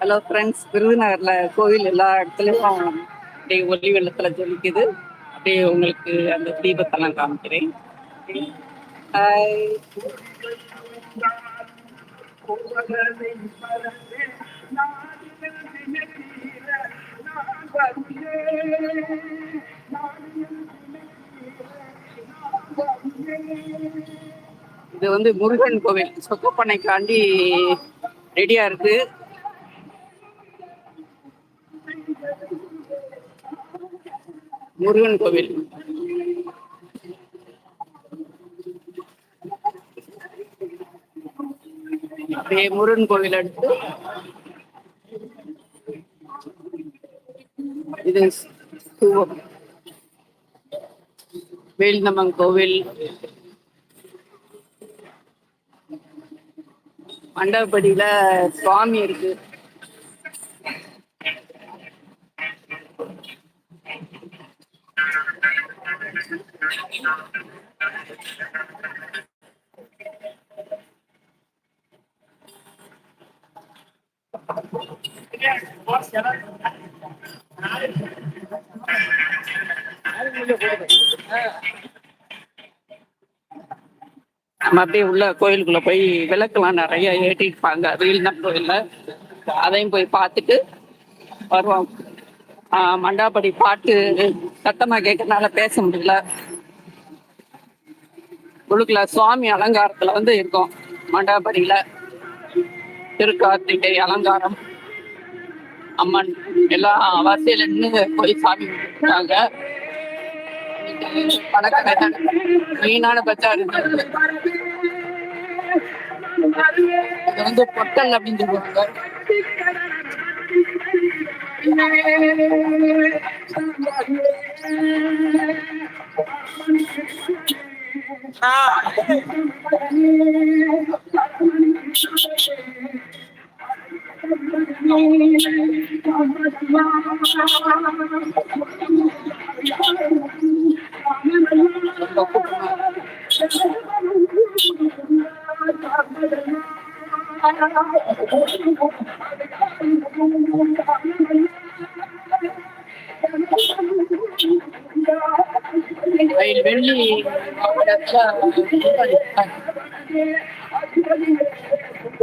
Hello friends விருதுநகர்ல கோவில் எல்லா இடத்துலயும் அப்படியே ஒளி வெள்ளத்துல ஜொலிக்குது. அப்படியே உங்களுக்கு அந்த தீபத்தெல்லாம் காமிக்கிறேன். ஹாய் இது வந்து முருகன் கோவில். சொக்கப்பனைக்காண்டி ரெடியா இருக்கு. முருகன் கோவில். அப்படியே முருகன் கோவில் அடுத்து. இது ஸ்தூபம் வேல்நம்மன் கோவில். மண்டபப்படியில சுவாமி இருக்கு. நம்ம அப்படியே உள்ள கோயிலுக்குள்ள போய் விளக்கெல்லாம் நிறைய ஏற்றிருப்பாங்க. வீழ்நம் கோயில்ல. அதையும் போய் பார்த்துட்டு வருவோம். ஆஹ் பாட்டு சத்தமா கேட்கறதுனால பேச முடியல. உள்ளுக்குள்ள சுவாமி அலங்காரத்துல வந்து இருக்கும் மண்டாபடியில திருக்கார்த்திகை அலங்காரம் அம்மன் எல்லாம் வரிசையில நின்று போய் சாமி கும்பிட்டுருக்காங்க பணக்கடை மெயினான பஜார் இது வந்து பொட்டல் அப்படின்னு சொல்லுவாங்க. Ay, el verle, ahora está,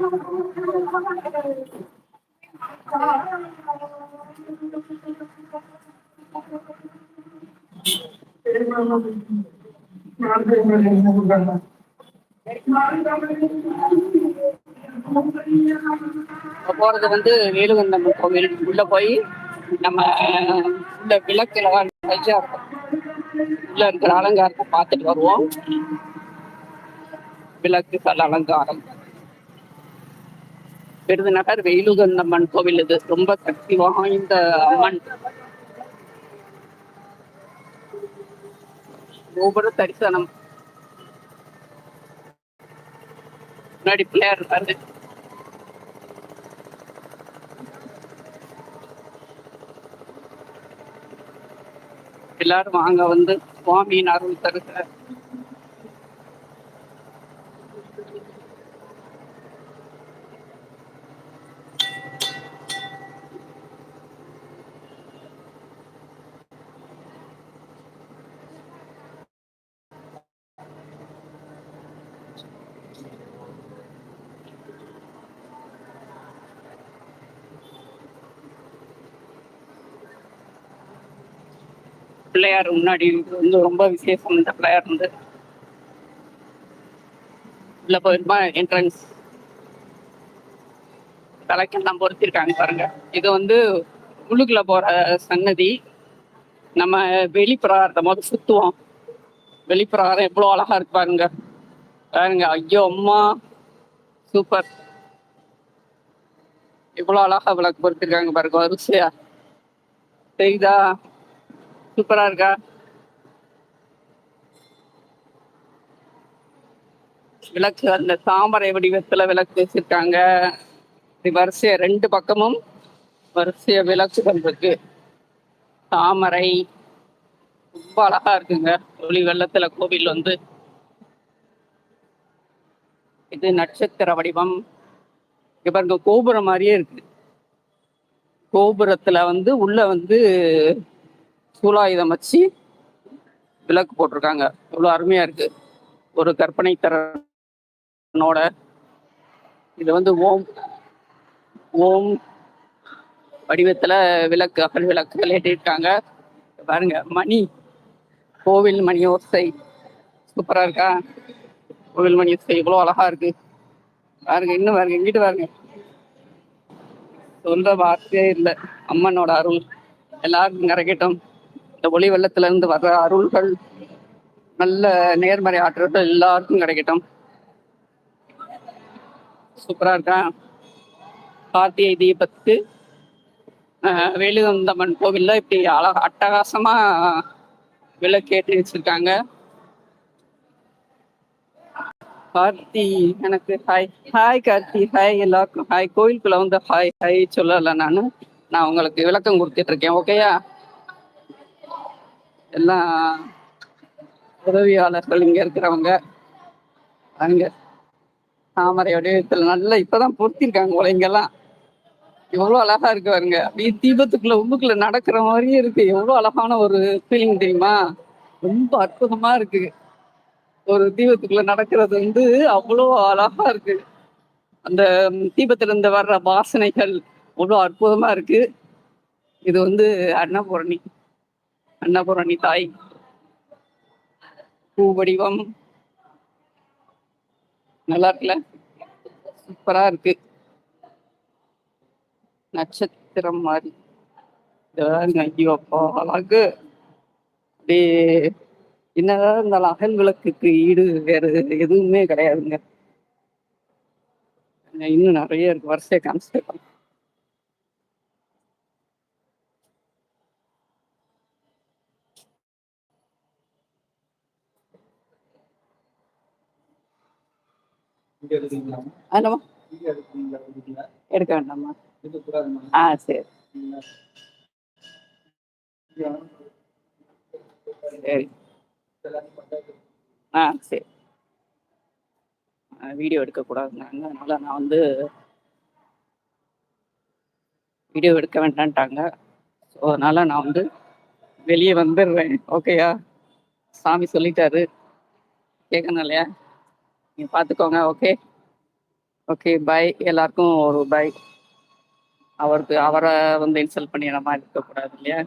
போறது வந்து வேலுகந்தம்மன் கோவில். உள்ள போய் நம்ம உள்ள விளக்குல வச்சா இருக்கும். உள்ள இருக்கிற அலங்காரத்தை பார்த்துட்டு வருவோம். விளக்கு விளக்குகள் அலங்காரம். விருதுநகர் வேலுகந்தம்மன் கோவில் இது. ரொம்ப சக்தி வாய்ந்த அம்மன். ஒவ்வொரு தரிசனம். முன்னாடி பிள்ளையார் இருக்காரு. எல்லாரும் வாங்க வந்து சுவாமியின் அருள் தருக. பிள்ளையார் முன்னாடி வந்து ரொம்ப விசேஷம் இந்த பிள்ளையார் வந்து உள்ள போயிருமா என்ட்ரன்ஸ் தலைக்கெல்லாம் பொருத்திருக்காங்க பாருங்க. இது வந்து உள்ளுக்குள்ள போற சன்னதி. நம்ம வெளிப்பிரகாரத்தை முதல் சுத்துவோம். வெளிப்பிரகாரம் எவ்வளோ அழகா இருக்கு பாருங்க. பாருங்க ஐயோ அம்மா. சூப்பர். இவ்வளோ அழகா விளக்கு பொறுத்திருக்காங்க பாருங்க வரிசையா. தெரியுதா? சூப்பரா இருக்கா? விளக்கு அந்த தாமரை வடிவத்துல விளக்கு வச்சிருக்காங்க. வரிசைய ரெண்டு பக்கமும் வரிசைய விளக்குகள் இருக்கு. தாமரை ரொம்ப அழகா இருக்குங்க. ஒளி வெள்ளத்துல கோவில் வந்து. இது நட்சத்திர வடிவம். இங்க பாருங்க கோபுரம் மாதிரியே இருக்கு. கோபுரத்துல வந்து உள்ள வந்து சூலாயுதம் வச்சு விளக்கு போட்டிருக்காங்க. இவ்வளோ அருமையா இருக்கு. ஒரு கற்பனை தரனோட இது வந்து ஓம் ஓம் வடிவத்தில் விளக்கு அகல் விளக்குகள் ஏற்றிருக்காங்க பாருங்க மணி கோவில் மணி ஓசை. சூப்பராக இருக்கா? கோவில் மணி ஓசை இவ்வளோ அழகா இருக்கு. பாருங்க இன்னும் பாருங்க எங்கிட்டு பாருங்க. சொல்ற வார்த்தையே இல்லை. அம்மனோட அருள். எல்லாருக்கும் கரைக்கட்டும். இந்த ஒளி வெள்ளத்துல இருந்து வர்ற அருள்கள் நல்ல நேர்மறை ஆற்றல்கள் எல்லாருக்கும் கிடைக்கட்டும். சூப்பரா இருக்கேன் கார்த்திகை தீபத்துக்கு ஆஹ், வேலுகந்தம்மன் கோவில்ல இப்படி அழக அட்டகாசமா விளக்கேற்றி வச்சிருக்காங்க. கார்த்தி எனக்கு ஹாய் ஹாய் கார்த்தி ஹாய் எல்லாருக்கும். ஹாய் கோயிலுக்குள்ள வந்து ஹாய் ஹாய் சொல்லலை நானு. நான் உங்களுக்கு விளக்கம் கொடுத்துட்டு இருக்கேன் ஓகேயா எல்லாம் உதவியாளர்கள் இங்க இருக்கிறவங்க அங்க தாமரை வடிவத்தில் நல்லா இப்பதான் பொருத்திருக்காங்க போல இங்கெல்லாம். எவ்வளவு அழகா இருக்கு பாருங்க. அப்படியே தீபத்துக்குள்ள உள்ளுக்குள்ள நடக்கிற மாதிரியே இருக்கு. எவ்வளவு அழகான ஒரு ஃபீலிங் தெரியுமா? ரொம்ப அற்புதமா இருக்கு. ஒரு தீபத்துக்குள்ள நடக்கிறது வந்து அவ்வளோ அழகா இருக்கு. அந்த தீபத்திலிருந்து இருந்து வர்ற வாசனைகள் அவ்வளோ அற்புதமா இருக்கு. இது வந்து அன்னபூரணி. அன்னபூரணி தாய். பூ வடிவம். நல்லா இருக்குல்ல சூப்பரா இருக்கு. நட்சத்திரம் மாதிரி. ஐயோ அப்பா அழகு. அப்படியே என்னதான் இருந்தாலும் அகல் விளக்குக்கு ஈடு வேற எதுவுமே கிடையாதுங்க. இன்னும் நிறைய இருக்கு. வரிசையை காமிச்சிருக்கோம் எடுக்க வேண்டாமா எடுக்கக்கூடாதுமா ஆ சரி. சரி. ஆ சரி. வீடியோ எடுக்கக்கூடாதுனாங்க அதனால நான் வந்து வீடியோ எடுக்க வேண்டான்ட்டாங்க ஸோ அதனால நான் வந்து வெளியே வந்துடுறேன். ஓகேயா சாமி சொல்லிட்டாரு. கேட்கணும் இல்லையா? நீங்கள் பார்த்துக்கோங்க ஓகே ஓகே பை எல்லாருக்கும் ஒரு பை அவருக்கு அவரை வந்து இன்சல்ட் பண்ணி நம்ம இருக்கக்கூடாது இல்லையா?